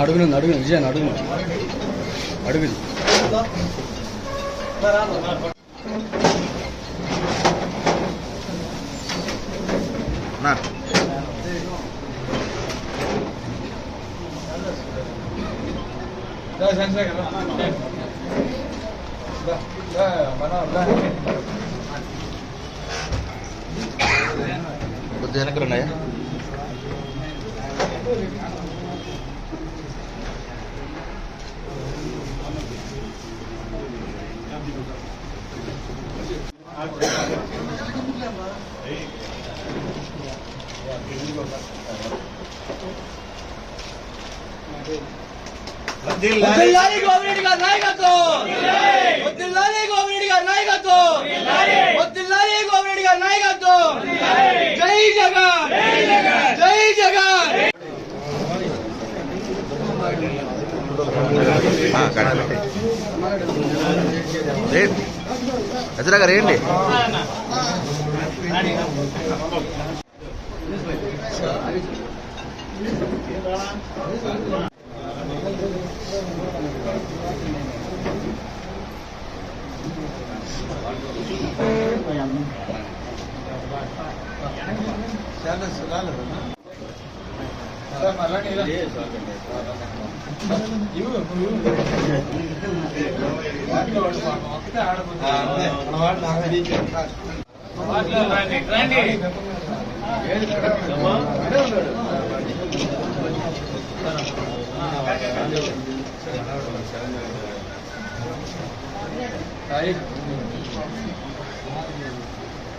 అడుగును అడుగును విజయన్ అడుగును అడుగును నా కొద్దిగా వెనక్కి ఉన్నాయా? వద్దిల్లాలి గోవిరెడ్డి గారి నాయకత్వం. వద్దిల్లాలి గోవిరెడ్డి గారి నాయకత్వం. వద్దిల్లాలి నాయకత్వం. జై జగన్. జై జగన్. హజరా గారు ఏంటి? కిరణ్ గారు ఏంటి?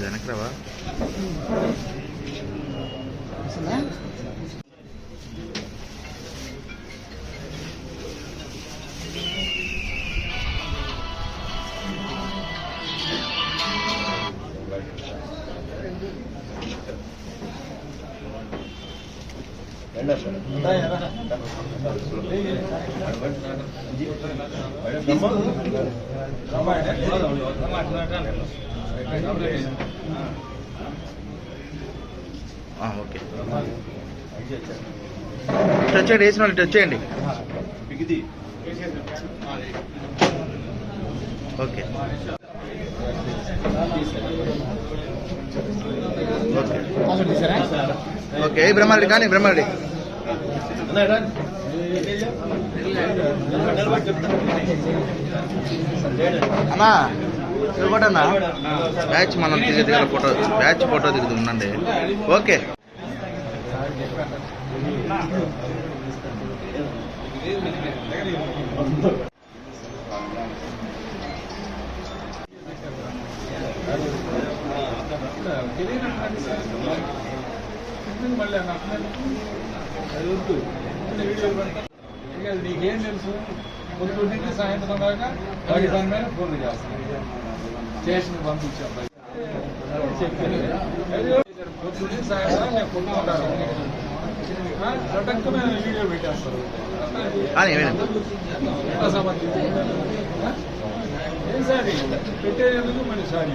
వెనక్కి రావా? ఓకే టచ్ చేయండి వేసిన వాళ్ళు టచ్ చేయండి. ఓకే. ఓకే. ఓకే ఏ బ్రహ్మారెడ్డి కానీ బ్రహ్మారెడ్డి. అన్నా అన్నా బ్యాచ్ మనం దిగ దిగల ఫోటో బ్యాచ్ ఫోటో దిగుతూ ఉండండి. ఓకే. తెలియదు వీడియో నీకేం తెలుసు పొద్దున్న నుంచి సాయంత్రం దాకా వాడి దాని మీద ఫోన్లు చేస్తాను స్టేషన్ పంపించాం పొద్దున్న నుంచి సాయంత్రం నేను పొద్దు ఉంటాను చటక్కున వీడియో పెట్టేస్తారు ఏం సారీ పెట్టేందుకు మళ్ళీ sorry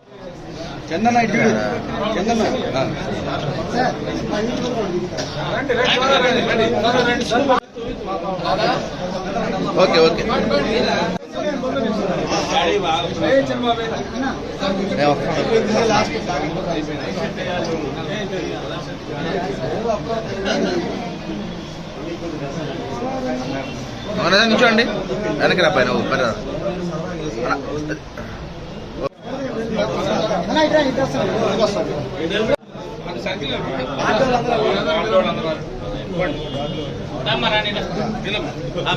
Chandana Chandana. Okay okay. మన నిల్చోండి వెనక్కి రా పైన ఓ, పైన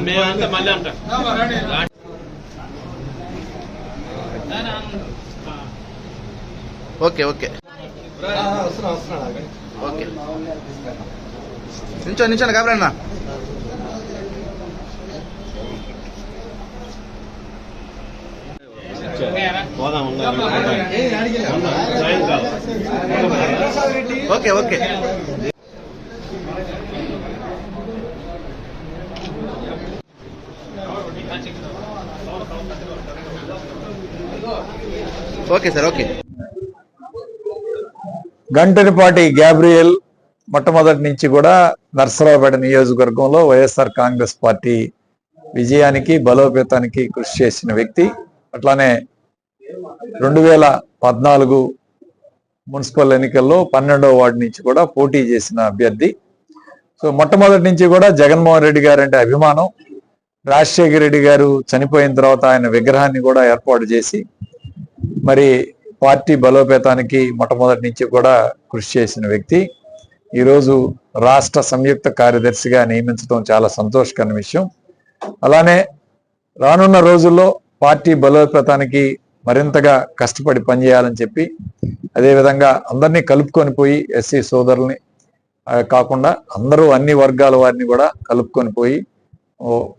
మేమంతా మళ్ళీ అంటాం. ఓకే. ఓకే ఓకే నించో నించోండి కాబరన్నా పోదాం okay okay okay sir okay గంటనిపాటి Gabriel మొట్టమొదటి నుంచి కూడా నర్సరావుపేట నియోజకవర్గంలో వైఎస్ఆర్ కాంగ్రెస్ పార్టీ విజయానికి బలోపేతానికి కృషి చేసిన వ్యక్తి. అట్లానే రెండు వేల పద్నాలుగు మున్సిపల్ ఎన్నికల్లో పన్నెండవ వార్డు నుంచి కూడా పోటీ చేసిన అభ్యర్థి. సో మొట్టమొదటి నుంచి కూడా జగన్మోహన్ రెడ్డి గారు అంటే అభిమానం. రాజశేఖర రెడ్డి గారు చనిపోయిన తర్వాత ఆయన విగ్రహాన్ని కూడా ఏర్పాటు చేసి మరి పార్టీ బలోపేతానికి మొట్టమొదటి నుంచి కూడా కృషి చేసిన వ్యక్తి. ఈరోజు రాష్ట్ర సంయుక్త కార్యదర్శిగా నియమించడం చాలా సంతోషకరమైన విషయం. అలానే రానున్న రోజుల్లో పార్టీ బలోపేతానికి మరింతగా కష్టపడి పనిచేయాలని చెప్పి అదేవిధంగా అందరినీ కలుపుకొని పోయి ఎస్సీ సోదరుల్ని కాకుండా అందరూ అన్ని వర్గాల వారిని కూడా కలుపుకొని పోయి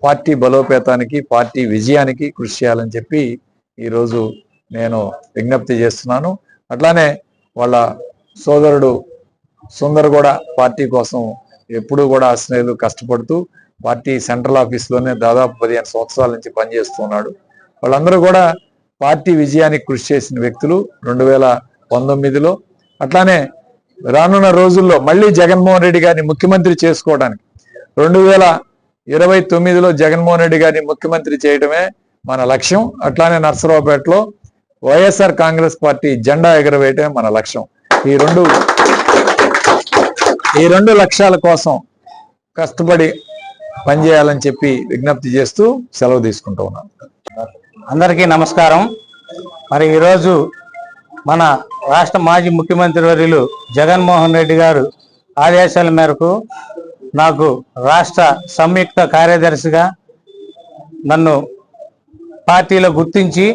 పార్టీ బలోపేతానికి పార్టీ విజయానికి కృషి చేయాలని చెప్పి ఈరోజు నేను విజ్ఞప్తి చేస్తున్నాను. అట్లానే వాళ్ళ సోదరుడు సుందర్ కూడా పార్టీ కోసం ఎప్పుడూ కూడా అసలు కష్టపడుతూ పార్టీ సెంట్రల్ ఆఫీస్లోనే దాదాపు పదిహేను సంవత్సరాల నుంచి పనిచేస్తున్నాడు వాళ్ళందరూ కూడా పార్టీ విజయానికి కృషి చేసిన వ్యక్తులు రెండు వేల పంతొమ్మిదిలో. అట్లానే రానున్న రోజుల్లో మళ్ళీ జగన్మోహన్ రెడ్డి గారిని ముఖ్యమంత్రి చేసుకోవడానికి. రెండు వేల ఇరవై తొమ్మిదిలో జగన్మోహన్ రెడ్డి గారిని ముఖ్యమంత్రి చేయడమే మన లక్ష్యం. అట్లానే నర్సరావుపేటలో వైఎస్ఆర్ కాంగ్రెస్ పార్టీ జెండా ఎగరవేయటమే మన లక్ష్యం. ఈ రెండు ఈ రెండు లక్ష్యాల కోసం కష్టపడి పనిచేయాలని చెప్పి విజ్ఞప్తి చేస్తూ సెలవు తీసుకుంటూ ఉన్నాను. అందరికీ నమస్కారం. మరి ఈరోజు మన రాష్ట్ర మాజీ ముఖ్యమంత్రి వర్యులు జగన్మోహన్ రెడ్డి గారు ఆదేశాల మేరకు నాకు రాష్ట్ర సంయుక్త కార్యదర్శిగా నన్ను పార్టీలో గుర్తించి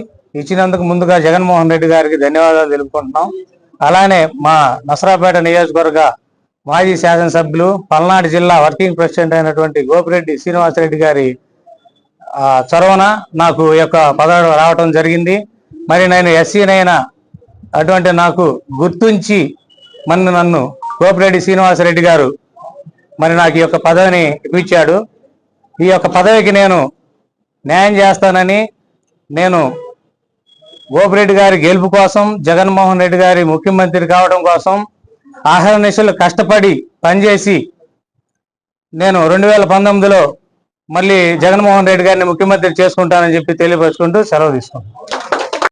ఇచ్చినందుకు ముందుగా జగన్మోహన్ రెడ్డి గారికి ధన్యవాదాలు తెలుపుకుంటున్నాం. అలానే మా నసరాపేట నియోజకవర్గ మాజీ శాసనసభ్యులు పల్నాడు జిల్లా వర్కింగ్ ప్రెసిడెంట్ అయినటువంటి గోపిరెడ్డి శ్రీనివాసరెడ్డి గారి చొరవన నాకు ఈ యొక్క పదవి రావటం జరిగింది. మరి నేను ఎస్సీనైనా అటువంటి నాకు గుర్తుంచి మన నన్ను గోపిరెడ్డి శ్రీనివాసరెడ్డి గారు మరి నాకు ఈ యొక్క పదవిని ఇప్పించాడు. ఈ యొక్క పదవికి నేను న్యాయం చేస్తానని నేను గోపిరెడ్డి గారి గెలుపు కోసం జగన్మోహన్ రెడ్డి గారి ముఖ్యమంత్రి కావడం కోసం ఆహర్నిశలు కష్టపడి పనిచేసి నేను రెండు వేల పంతొమ్మిదిలో మళ్ళీ జగన్మోహన్ రెడ్డి గారిని ముఖ్యమంత్రి చేసుకుంటానని చెప్పి తెలియపరుచుకుంటూ సెలవు తీసుకుంటాం